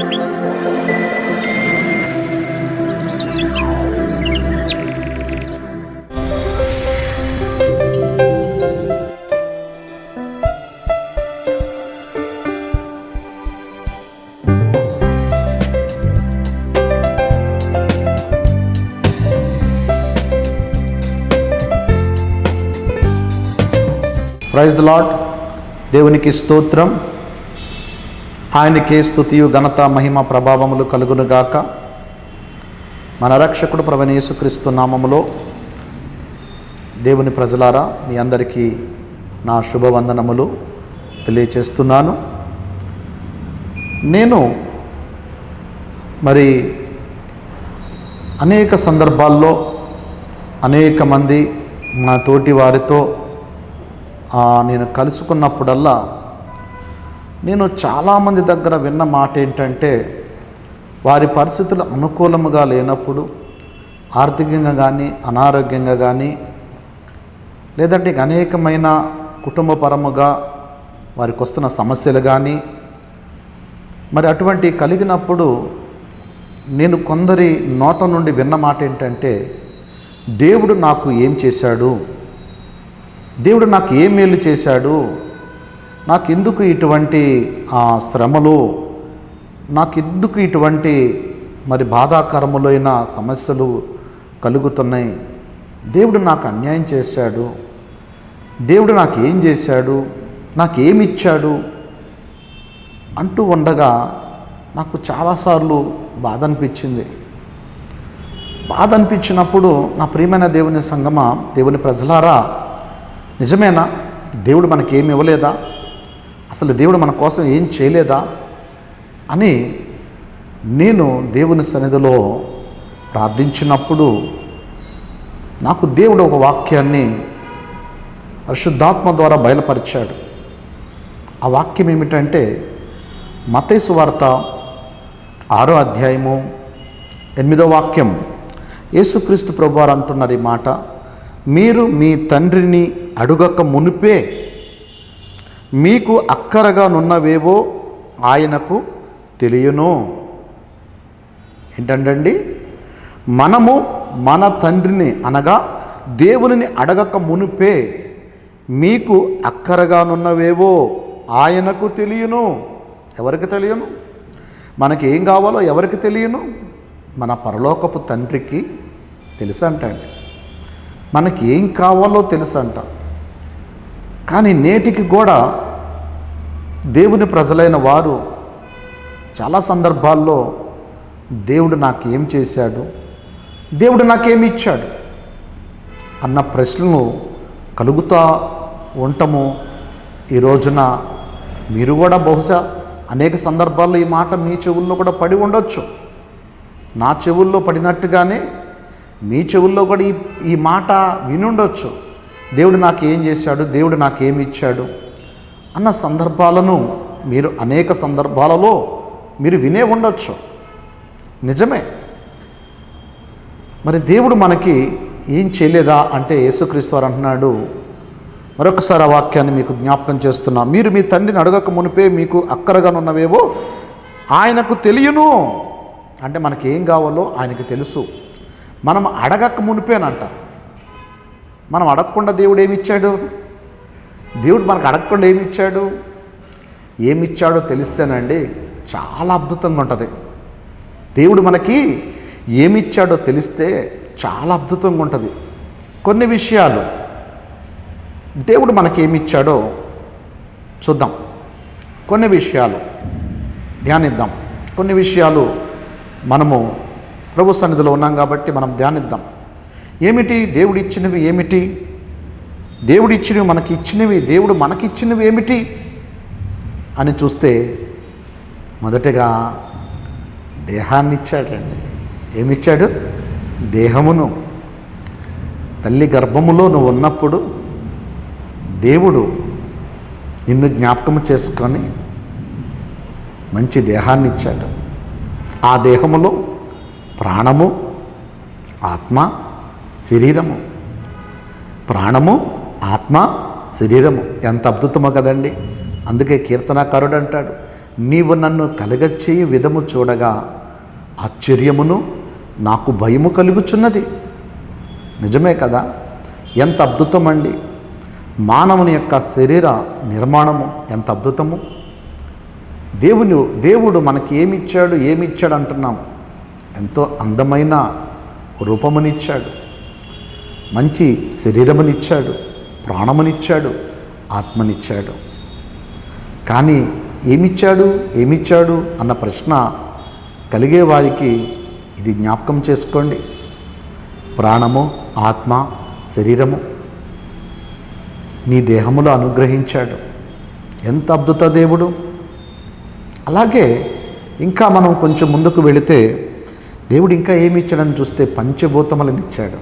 Praise lot దేవునికి స్తోత్రం. ఆయనకే స్థుతియు ఘనత మహిమ ప్రభావములు కలుగునుగాక. మన రక్షకుడు ప్రభు క్రీస్తు నామములో దేవుని ప్రజలారా మీ అందరికీ నా శుభవందనములు తెలియచేస్తున్నాను. నేను మరి అనేక సందర్భాల్లో అనేక మంది మా తోటి వారితో నేను కలుసుకున్నప్పుడల్లా నేను చాలామంది దగ్గర విన్న మాట ఏంటంటే వారి పరిస్థితులు అనుకూలముగా లేనప్పుడు ఆర్థికంగా కానీ అనారోగ్యంగా కానీ లేదంటే అనేకమైన కుటుంబపరముగా వారికి వస్తున్న సమస్యలు కానీ మరి అటువంటి కలిగినప్పుడు నేను కొందరి నోట నుండి విన్న మాట ఏంటంటే దేవుడు నాకు ఏం చేశాడు? దేవుడు నాకు ఏ మేలు చేశాడు? నాకెందుకు ఇటువంటి ఆ, శ్రమలు? నాకెందుకు ఇటువంటి మరి బాధాకరములైన సమస్యలు కలుగుతున్నాయి? దేవుడు నాకు అన్యాయం చేశాడు. దేవుడు నాకు ఏం చేశాడు? నాకేమిచ్చాడు? అంటూ ఉండగా నాకు చాలాసార్లు బాధ అనిపించింది బాధ అనిపించినప్పుడు నా ప్రియమైన దేవుని సంగమ దేవుని ప్రజలారా నిజమేనా? దేవుడు మనకేమి ఇవ్వలేదా? అసలు దేవుడు మన కోసం ఏం చేయలేదా అని నేను దేవుని సన్నిధిలో ప్రార్థించినప్పుడు నాకు దేవుడు ఒక వాక్యాన్ని పరిశుద్ధాత్మ ద్వారా బయలుపరిచాడు. ఆ వాక్యం ఏమిటంటే మతేసు వార్త ఆరో అధ్యాయము ఎనిమిదో వాక్యం. యేసుక్రీస్తు ప్రభువారు అంటున్నారు ఈ మాట మీరు మీ తండ్రిని అడుగక మునిపే మీకు అక్కరగా నున్నవేవో ఆయనకు తెలియను. ఏంటండి మనము మన తండ్రిని అనగా దేవునిని అడగక మునిపే మీకు అక్కరగానున్నవేవో ఆయనకు తెలియను. ఎవరికి తెలియను? మనకి ఏం కావాలో ఎవరికి తెలియను? మన పరలోకపు తండ్రికి తెలుసంటండి. మనకి ఏం కావాలో తెలుసంట. కానీ నేటికి కూడా దేవుని ప్రజలైన వారు చాలా సందర్భాల్లో దేవుడు నాకు చేశాడు? దేవుడు నాకేమి ఇచ్చాడు? అన్న ప్రశ్నలు కలుగుతా ఉండటము ఈ రోజున మీరు కూడా బహుశా అనేక సందర్భాల్లో ఈ మాట మీ చెవుల్లో కూడా పడి ఉండొచ్చు. నా చెవుల్లో పడినట్టుగానే మీ చెవుల్లో కూడా ఈ ఈ మాట వినుండొచ్చు. దేవుడు నాకు ఏం చేశాడు? దేవుడు నాకేమి ఇచ్చాడు? అన్న సందర్భాలను మీరు అనేక సందర్భాలలో మీరు వినే ఉండొచ్చు. నిజమే. మరి దేవుడు మనకి ఏం చేయలేదా అంటే యేసుక్రీస్తు వారు అంటున్నాడు మరొకసారి ఆ వాక్యాన్ని మీకు జ్ఞాపకం చేస్తున్నా. మీరు మీ తండ్రిని అడగక మునిపే మీకు అక్కరగానున్నవేవో ఆయనకు తెలియను. అంటే మనకి ఏం కావాలో ఆయనకు తెలుసు. మనం అడగక మునిపేనంట. మనం అడగకుండా దేవుడు ఏమిచ్చాడు దేవుడు మనకు అడగకుండా ఏమిచ్చాడు ఇచ్చాడు? ఏమి ఇచ్చాడో తెలిస్తేనండి చాలా అద్భుతంగా ఉంటుంది. దేవుడు మనకి ఏమి ఇచ్చాడో తెలిస్తే చాలా అద్భుతంగా ఉంటుంది. కొన్ని విషయాలు దేవుడు మనకి ఏమి ఇచ్చాడో చూద్దాం. కొన్ని విషయాలు ధ్యానిద్దాం. కొన్ని విషయాలు మనము ప్రభు సన్నిధిలో ఉన్నాం కాబట్టి మనం ధ్యానిద్దాం. ఏమిటి దేవుడిచ్చినవి ఏమిటి? దేవుడిచ్చినవి మనకి ఇచ్చినవి దేవుడు మనకి ఇచ్చినవి ఏమిటి? అని చూస్తే మొదటగా దేహాన్ని ఇచ్చాడండి ఏమిచ్చాడు? దేహమును. తల్లి గర్భములో నువ్వు ఉన్నప్పుడు దేవుడు నిన్ను జ్ఞాపకం చేసుకొని మంచి దేహాన్ని ఇచ్చాడు ఆ దేహములో ప్రాణము ఆత్మ శరీరము. ప్రాణము ఆత్మ శరీరము. ఎంత అద్భుతమో కదండి. అందుకే కీర్తనాకారుడు అంటాడు నీవు నన్ను కలగచేయి విధము చూడగా ఆశ్చర్యమును నాకు భయము కలుగుచున్నది. నిజమే కదా. ఎంత అద్భుతం అండి మానవుని యొక్క శరీర నిర్మాణము ఎంత అద్భుతము. దేవుని దేవుడు మనకి ఏమిచ్చాడు ఏమిచ్చాడు అంటున్నాం. ఎంతో అందమైన రూపమునిచ్చాడు. మంచి శరీరమునిచ్చాడు ప్రాణమునిచ్చాడు ఆత్మనిచ్చాడు. కానీ ఏమిచ్చాడు ఏమిచ్చాడు అన్న ప్రశ్న కలిగే వారికి ఇది జ్ఞాపకం చేసుకోండి. ప్రాణము ఆత్మ శరీరము నీ దేహములో అనుగ్రహించాడు. ఎంత అద్భుత దేవుడు! అలాగే ఇంకా మనం కొంచెం ముందుకు వెళితే దేవుడు ఇంకా ఏమి ఇచ్చాడని చూస్తే పంచభూతములను ఇచ్చాడు.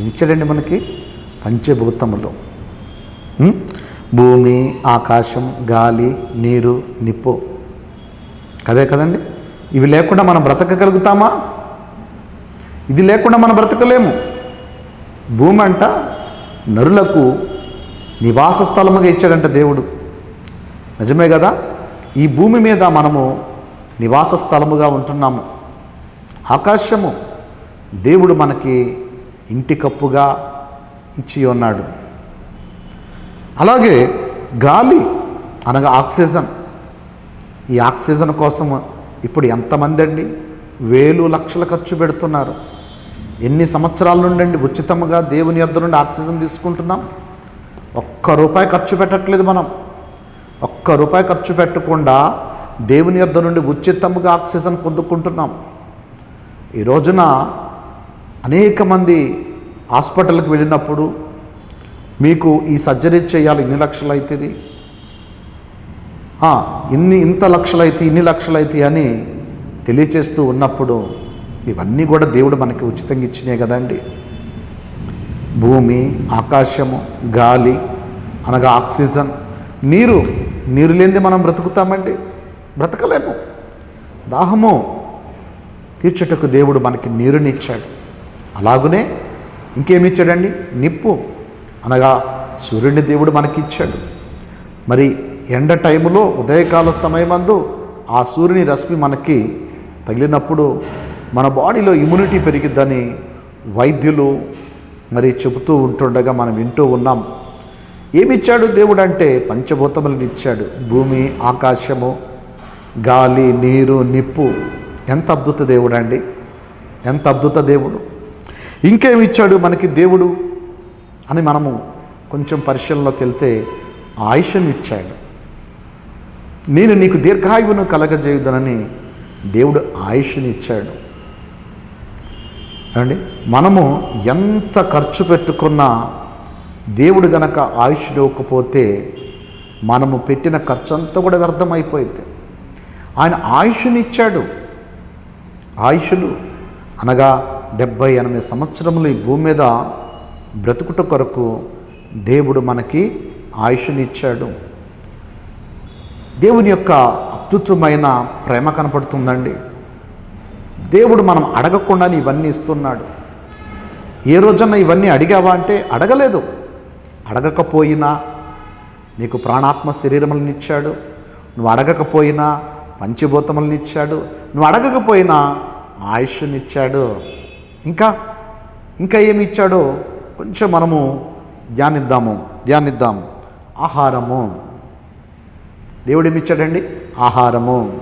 ఏమి ఇచ్చాడండి మనకి? పంచభూతములు. భూమి ఆకాశం గాలి నీరు నిప్పు. కదే కదండి? ఇవి లేకుండా మనం బ్రతకగలుగుతామా? ఇది లేకుండా మనం బ్రతకలేము. భూమి అంట నరులకు నివాస స్థలముగా ఇచ్చాడంట దేవుడు. నిజమే కదా? ఈ భూమి మీద మనము నివాస స్థలముగా ఉంటున్నాము. ఆకాశము. దేవుడు మనకి ఇంటి కప్పుగా ఇచ్చి ఉన్నాడు. అలాగే గాలి అనగా ఆక్సిజన్. ఈ ఆక్సిజన్ కోసం ఇప్పుడు ఎంతమంది అండి? వేలు లక్షల ఖర్చు పెడుతున్నారు. ఎన్ని సంవత్సరాల నుండి ఉచితంగా దేవుని యొద్ద నుండి ఆక్సిజన్ తీసుకుంటున్నాం? ఒక్క రూపాయి ఖర్చు పెట్టట్లేదు మనం. ఒక్క రూపాయి ఖర్చు పెట్టకుండా దేవుని యొద్ద నుండి ఉచితంగా ఆక్సిజన్ పొందుకుంటున్నాం. ఈ రోజున అనేక మంది హాస్పిటల్కి వెళ్ళినప్పుడు మీకు ఈ సర్జరీ చేయాలి ఇన్ని లక్షలు అవుతుంది ఇన్ని ఇంత లక్షలైతే ఇన్ని లక్షలు అయితే అని తెలియచేస్తూ ఉన్నప్పుడు ఇవన్నీ కూడా దేవుడు మనకి ఉచితంగా ఇచ్చినాయి కదండి భూమి ఆకాశము గాలి అనగా ఆక్సిజన్ నీరు నీరు లేనిది మనం బ్రతుకుతామండి. బ్రతకలేము. దాహము తీర్చుటకు దేవుడు మనకి నీరునిచ్చాడు. అలాగునే ఇంకేమిచ్చాడండి నిప్పు. అనగా సూర్యుని దేవుడు మనకిచ్చాడు. మరి ఎండ టైములో ఉదయకాల సమయమందు ఆ సూర్యుని రశ్మి మనకి తగిలినప్పుడు మన బాడీలో ఇమ్యూనిటీ పెరిగిద్దని వైద్యులు మరి చెబుతూ ఉంటుండగా మనం వింటూ ఉన్నాం. ఏమిచ్చాడు దేవుడు అంటే పంచభూతములను ఇచ్చాడు. భూమి ఆకాశము గాలి నీరు నిప్పు. ఎంత అద్భుత దేవుడు అండి ఎంత అద్భుత దేవుడు. ఇంకేమిచ్చాడు మనకి దేవుడు అని మనము కొంచెం పరిశీలనలోకి వెళ్తే ఆయుషను ఇచ్చాడు. నేను నీకు దీర్ఘాయువును కలగజేయుదనని దేవుడు ఆయుష్ని ఇచ్చాడు. అండి మనము ఎంత ఖర్చు పెట్టుకున్నా దేవుడు గనక ఆయుష్ ఇవ్వకపోతే మనము పెట్టిన ఖర్చు అంతా కూడా వ్యర్థమైపోయింది ఆయన ఆయుష్ని ఇచ్చాడు. ఆయుషులు అనగా డెబ్భై ఎనిమిది సంవత్సరములు ఈ భూమి మీద బ్రతుకుట కొరకు దేవుడు మనకి ఆయుషునిచ్చాడు దేవుని యొక్క అద్భుతమైన ప్రేమ కనపడుతుందండి. దేవుడు మనం అడగకుండానే ఇవన్నీ ఇస్తున్నాడు. ఏ రోజన్నా ఇవన్నీ అడిగావా అంటే అడగలేదు. అడగకపోయినా నీకు ప్రాణాత్మ శరీరములను ఇచ్చాడు. నువ్వు అడగకపోయినా పంచభూతములను ఇచ్చాడు. నువ్వు అడగకపోయినా ఆయుష్నిచ్చాడు ఇంకా ఇంకా ఏమి ఇచ్చాడో కొంచెం మనము ధ్యానిద్దాము ధ్యానిద్దాము. ఆహారము. దేవుడు ఏమి ఇచ్చాడండి ఆహారము.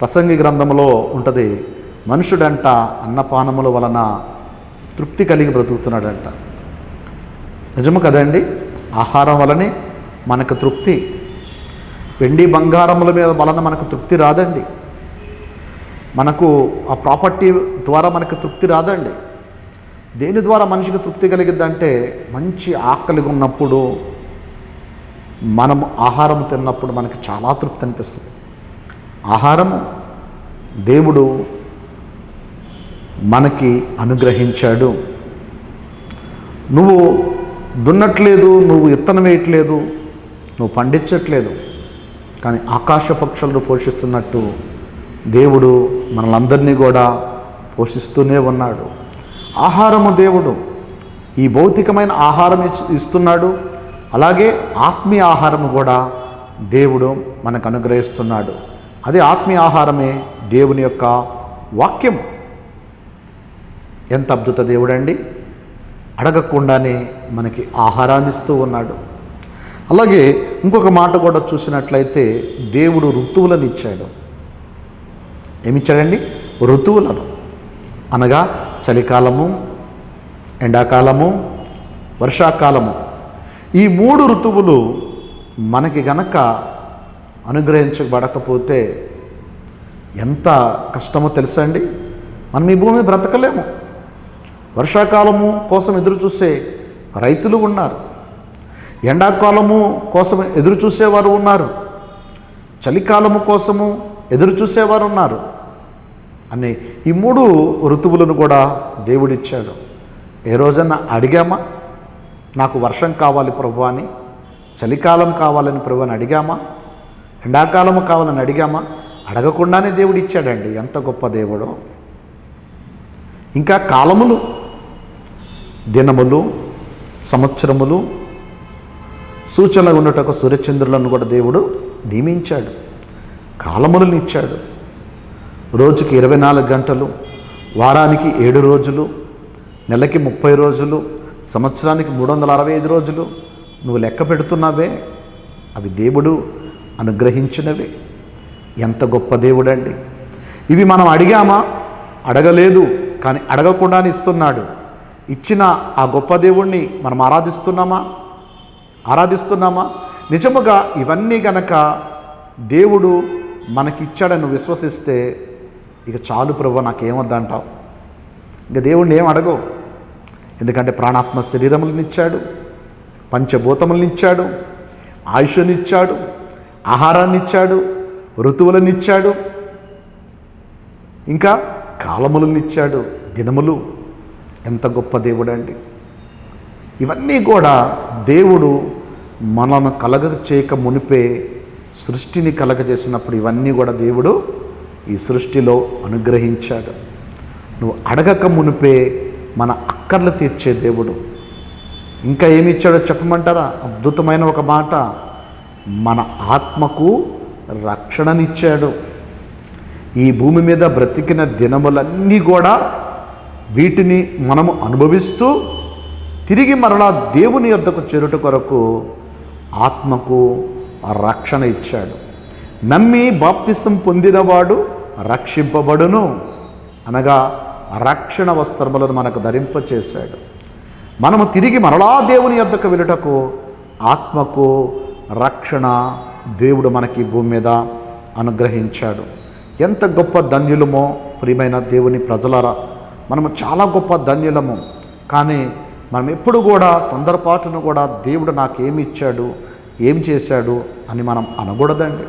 ప్రసంగి గ్రంథములో ఉంటుంది మనుషుడంట అన్నపానముల వలన తృప్తి కలిగి బ్రతుకుతున్నాడంట. నిజము కదండి ఆహారం వలనే మనకు తృప్తి. వెండి బంగారముల మీద వలన మనకు తృప్తి రాదండి. మనకు ఆ ప్రాపర్టీ ద్వారా మనకు తృప్తి రాదండి. దేని ద్వారా మనిషికి తృప్తి కలిగిద్దంటే మంచి ఆకలిగా ఉన్నప్పుడు మనం ఆహారం తిన్నప్పుడు మనకి చాలా తృప్తి అనిపిస్తుంది. ఆహారము దేవుడు మనకి అనుగ్రహించాడు. నువ్వు దున్నట్లేదు నువ్వు ఇత్తనం వేయట్లేదు నువ్వు పండించట్లేదు కానీ ఆకాశ పక్షులను పోషిస్తున్నట్టు దేవుడు మనలందరినీ కూడా పోషిస్తూనే ఉన్నాడు. ఆహారము దేవుడు. ఈ భౌతికమైన ఆహారం ఇస్తున్నాడు. అలాగే ఆత్మీయ ఆహారము కూడా దేవుడు మనకు అనుగ్రహిస్తున్నాడు. అది ఆత్మీయ ఆహారమే దేవుని యొక్క వాక్యం. ఎంత అద్భుత దేవుడండి. అడగకుండానే మనకి ఆహారాన్ని ఇస్తూ ఉన్నాడు. అలాగే ఇంకొక మాట కూడా చూసినట్లయితే దేవుడు ఋతువులను ఇచ్చాడు. ఏమిచ్చాడండి? ఋతువులను. అనగా చలికాలము ఎండాకాలము వర్షాకాలము. ఈ మూడు ఋతువులు మనకి గనక అనుగ్రహించబడకపోతే ఎంత కష్టమో తెలుసా అండి? మనం ఈ భూమి బ్రతకలేము. వర్షాకాలము కోసం ఎదురు చూసే రైతులు ఉన్నారు. ఎండాకాలము కోసం ఎదురు చూసేవారు ఉన్నారు. చలికాలము కోసము ఎదురు చూసేవారు ఉన్నారు. అని ఈ మూడు ఋతువులను కూడా దేవుడిచ్చాడు. ఏ రోజన్నా అడిగామా? నాకు వర్షం కావాలి ప్రభు అని చలికాలం కావాలని ప్రభు అని అడిగామా? ఎండాకాలము కావాలని అడిగామా? అడగకుండానే దేవుడు ఇచ్చాడండి ఎంత గొప్ప దేవుడో. ఇంకా కాలములు దినములు సంవత్సరములు సూచనలు ఉన్నటకు సూర్యచంద్రులను కూడా దేవుడు నియమించాడు. కాలములను ఇచ్చాడు. రోజుకి ఇరవై నాలుగు గంటలు వారానికి ఏడు రోజులు నెలకి ముప్పై రోజులు సంవత్సరానికి మూడు వందల అరవై ఐదు రోజులు నువ్వు లెక్క పెడుతున్నావే? అవి దేవుడు అనుగ్రహించినవే. ఎంత గొప్ప దేవుడండి. ఇవి మనం అడిగామా? అడగలేదు కానీ అడగకుండానే ఇస్తున్నాడు. ఇచ్చిన ఆ గొప్ప దేవుణ్ణి మనం ఆరాధిస్తున్నామా? ఆరాధిస్తున్నామా? నిజముగా ఇవన్నీ గనక దేవుడు మనకిచ్చాడని విశ్వసిస్తే ఇక చాలు ప్రభు నాకేమొద్దంటావు? ఇంకా దేవుణ్ణి ఏం అడగవు. ఎందుకంటే ప్రాణాత్మ శరీరములనిచ్చాడు పంచభూతములనిచ్చాడు ఆయుష్నిచ్చాడు ఆహారాన్నిచ్చాడు ఋతువులనిచ్చాడు ఇంకా కాలములనిచ్చాడు దినములు. ఎంత గొప్ప దేవుడు అండి ఇవన్నీ కూడా దేవుడు మనను కలగ చేయక మునిపే సృష్టిని కలగజేసినప్పుడు ఇవన్నీ కూడా దేవుడు ఈ సృష్టిలో అనుగ్రహించాడు. నువ్వు అడగక మునిపే మన అక్కర్లు తీర్చే దేవుడు. ఇంకా ఏమి ఇచ్చాడో చెప్పమంటారా? అద్భుతమైన ఒక మాట. మన ఆత్మకు రక్షణనిచ్చాడు. ఈ భూమి మీద బ్రతికిన దినములన్నీ కూడా వీటిని మనము అనుభవిస్తూ తిరిగి మరలా దేవుని యొద్దకు చేరుట కొరకు ఆత్మకు రక్షణ ఇచ్చాడు. నమ్మి బాప్తిసం పొందినవాడు రక్షింపబడును అనగా రక్షణ వస్త్రములను మనకు ధరింపచేశాడు. మనము తిరిగి మరలా దేవుని యొద్దకు వెళ్ళుటకు ఆత్మకు రక్షణ దేవుడు మనకి భూమి మీద అనుగ్రహించాడు. ఎంత గొప్ప ధన్యులమో ప్రియమైన దేవుని ప్రజలరా మనము చాలా గొప్ప ధన్యులము. కానీ మనం ఎప్పుడు కూడా తొందరపాటును కూడా దేవుడు నాకేమి ఇచ్చాడు ఏం చేశాడు అని మనం అనకూడదండి.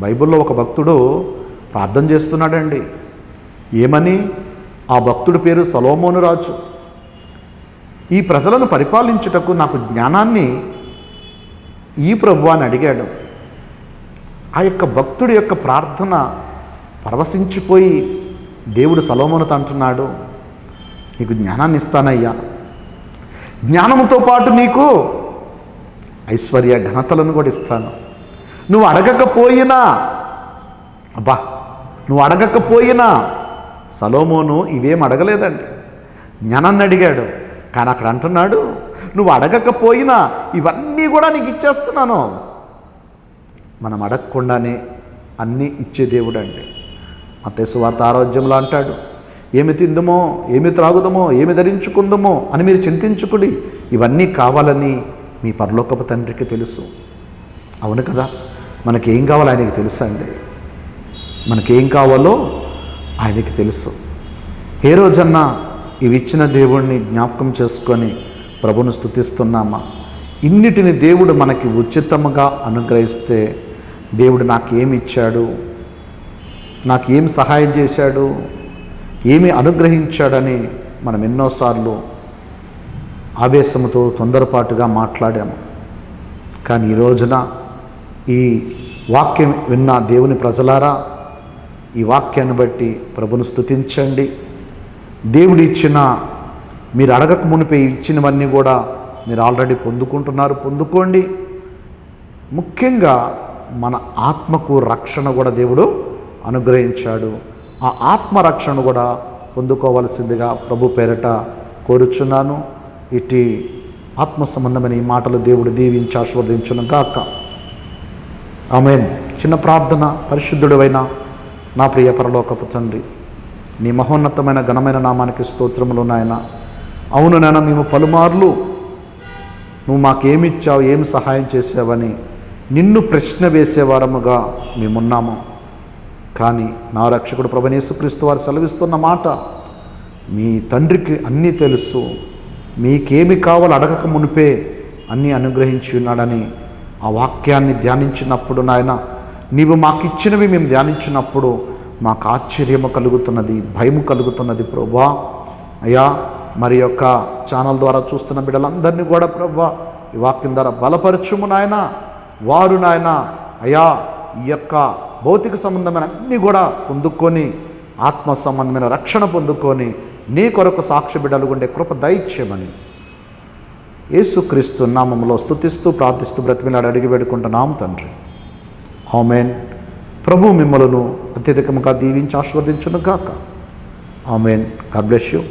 బైబిల్లో ఒక భక్తుడు ప్రార్థన చేస్తున్నాడండి. ఏమని? ఆ భక్తుడి పేరు సలోమోను రాజు. ఈ ప్రజలను పరిపాలించుటకు నాకు జ్ఞానాన్ని ఈ ప్రభు అని అడిగాడు. ఆ యొక్క భక్తుడి యొక్క ప్రార్థన పరవశించిపోయి దేవుడు సలోమోనుతో అంటున్నాడు నీకు జ్ఞానాన్ని ఇస్తానయ్యా. జ్ఞానంతో పాటు నీకు ఐశ్వర్య ఘనతలను కూడా ఇస్తాను. నువ్వు అడగకపోయినా అబ్బా నువ్వు అడగకపోయినా సలోమోను ఇవేం అడగలేదండి. జ్ఞానాన్ని అడిగాడు కానీ అక్కడ అంటున్నాడు నువ్వు అడగకపోయినా ఇవన్నీ కూడా నీకు ఇచ్చేస్తున్నాను. మనం అడగకుండానే అన్నీ ఇచ్చే దేవుడు అండి మతేసు వార్త ఆరోగ్యంలో అంటాడు ఏమి తిందుమో ఏమి త్రాగుదమో ఏమి ధరించుకుందమో అని మీరు చింతించుకుడి ఇవన్నీ కావాలని మీ పరలోకపు తండ్రికి తెలుసు. అవును కదా మనకేం కావాలో ఆయనకి తెలుసా అండి మనకేం కావాలో ఆయనకి తెలుసు. ఏ రోజన్నా ఇవి ఇచ్చిన దేవుణ్ణి జ్ఞాపకం చేసుకొని ప్రభును స్థుతిస్తున్నామా ఇన్నిటిని దేవుడు మనకి ఉచితముగా అనుగ్రహిస్తే దేవుడు నాకేమి ఇచ్చాడు నాకు ఏం సహాయం చేశాడు? ఏమి అనుగ్రహించాడని మనం ఎన్నోసార్లు ఆవేశంతో తొందరపాటుగా మాట్లాడాము. కానీ ఈ రోజున ఈ వాక్యం విన్న దేవుని ప్రజలారా ఈ వాక్యాన్ని బట్టి ప్రభును స్థుతించండి దేవుడు ఇచ్చిన మీరు అడగక మునిపే ఇచ్చినవన్నీ కూడా మీరు ఆల్రెడీ పొందుకుంటున్నారు. పొందుకోండి. ముఖ్యంగా మన ఆత్మకు రక్షణ కూడా దేవుడు అనుగ్రహించాడు. ఆ ఆత్మ రక్షణ కూడా పొందుకోవలసిందిగా ప్రభు పేరట కోరుచున్నాను. ఇటు ఆత్మ సంబంధమైన ఈ మాటలు దేవుడు దీవించి ఆస్వాదించును గాక. ఆమెన్. చిన్న ప్రార్థన పరిశుద్ధుడైన నా ప్రియ పరలోకపు తండ్రి నీ మహోన్నతమైన ఘనమైన నామానికి స్తోత్రములు నాయన. అవును నాయన మేము పలుమార్లు నువ్వు మాకేమిచ్చావు ఏమి సహాయం చేసావని నిన్ను ప్రశ్న వేసేవారముగా మేమున్నాము. కానీ నా రక్షకుడు ప్రభనేసుక్రీస్తు వారు సెలవిస్తున్న మాట మీ తండ్రికి అన్నీ తెలుసు మీకేమి కావాలో అడగక మునిపే అన్నీ అనుగ్రహించి ఉన్నాడని ఆ వాక్యాన్ని ధ్యానించినప్పుడు నాయన నీవు మాకిచ్చినవి మేము ధ్యానించినప్పుడు మాకు ఆశ్చర్యము కలుగుతున్నది భయము కలుగుతున్నది ప్రభా. అయ్యా మరి యొక్క ఛానల్ ద్వారా చూస్తున్న బిడ్డలందరినీ కూడా ప్రభా ఈ వాక్యం ద్వారా బలపరచుము నాయన వారు నాయన. అయ్యా ఈ యొక్క భౌతిక సంబంధమైన అన్నీ కూడా పొందుకొని ఆత్మ సంబంధమైన రక్షణ పొందుకొని నీ కొరకు సాక్షి బిడ్డలు ఉండే కృప దైత్యమని యేసుక్రీస్తు నామంలో స్థుతిస్తూ ప్రార్థిస్తూ బ్రతిమిలాడి అడిగి పెడుకుంటున్నాము తండ్రి. ఆమెన్. ప్రభు మిమ్మలను అత్యధికముగా దీవించి ఆస్వాదించును గాక ఆమెన్. God bless you.